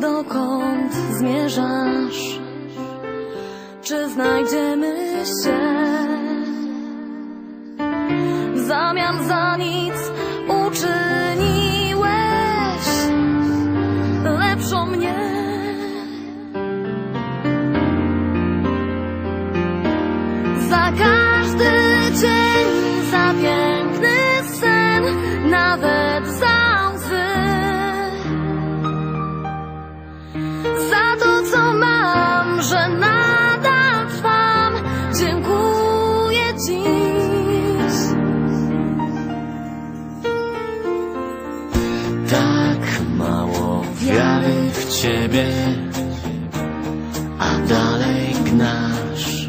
dokąd zmierzasz? Czy znajdziemy się? W zamian za nic uczyniłeś Za to, co mam, że nadal trwam, dziękuję dziś. Tak mało wiary w ciebie, a dalej gnasz.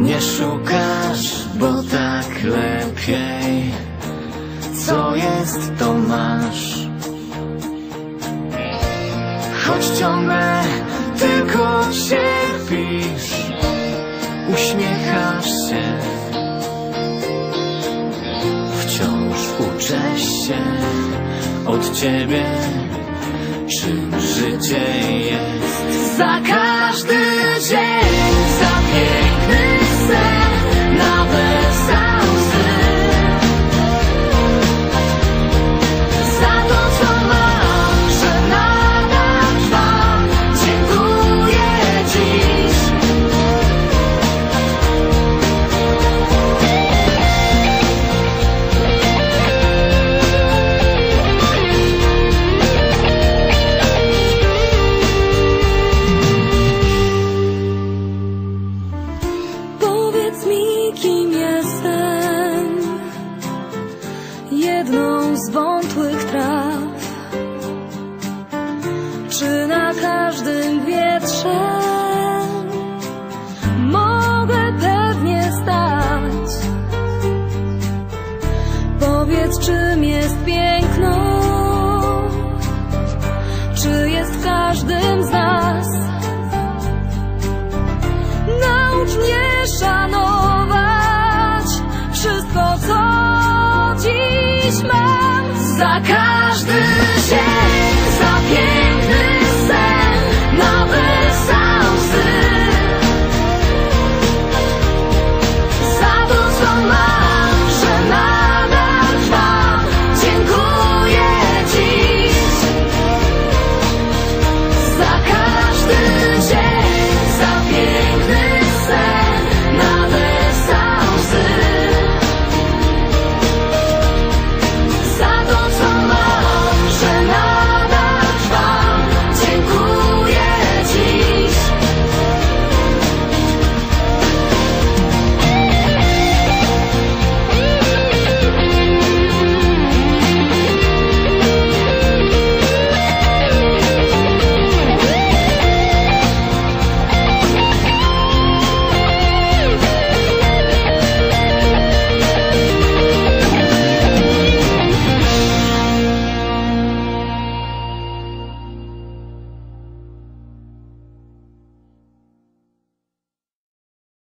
Nie szukasz, bo tak lepiej. Co jest, to masz. Choć ciągle tylko cierpisz, uśmiechasz się. Wciąż uczę się od ciebie, czym życie jest. Za każdy dzień, jedną z wątłych traw? Czy na każdym wietrze mogę pewnie stać? Powiedz, czym jest piękno. za każdy dzień, za pięć.